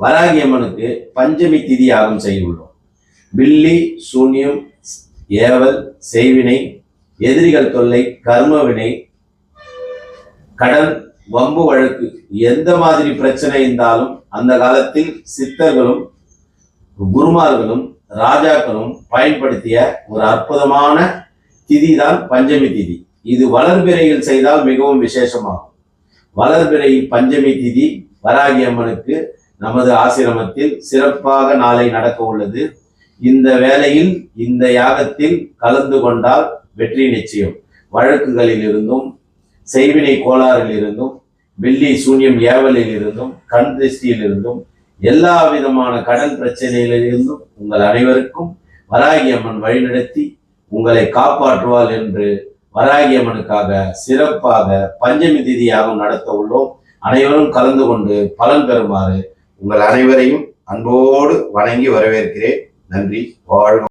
வராகி அம்மனுக்கு பஞ்சமி திதி யாகம் செய்துள்ளோம். பில்லி சூன்யம் ஏவல் செய்வினை எதிரிகள் தொல்லை கர்மவினை கடன் வம்பு வழக்கு எந்த மாதிரி பிரச்சனை இருந்தாலும் அந்த காலத்தில் சித்தர்களும் குருமார்களும் ராஜாக்களும் பயன்படுத்திய ஒரு அற்புதமான திதி தான் பஞ்சமி திதி. இது வளர்பிறையில் செய்தால் மிகவும் விசேஷமாகும். வளர்பிறை பஞ்சமி திதி வராகி அம்மனுக்கு நமது ஆசிரமத்தில் சிறப்பாக நாளை நடக்க உள்ளது. இந்த வேளையில் இந்த யாகத்தில் கலந்து கொண்டால் வெற்றி நிச்சயம். வழக்குகளில் இருந்தும் செய்வினை கோளாறில் இருந்தும் வெள்ளி சூன்யம் ஏவலில் இருந்தும் கண் திருஷ்டியில் இருந்தும் எல்லா விதமான கடன் பிரச்சனையிலிருந்தும் உங்கள் அனைவருக்கும் வராகி அம்மன் வழிநடத்தி உங்களை காப்பாற்றுவாள் என்று வராகி அம்மனுக்காக சிறப்பாக பஞ்சமி திதியாகவும் நடத்த உள்ளோம். அனைவரும் கலந்து கொண்டு பலன் பெறுமாறு உங்கள் அனைவரையும் அன்போடு வணங்கி வரவேற்கிறேன். நன்றி. வாழ்க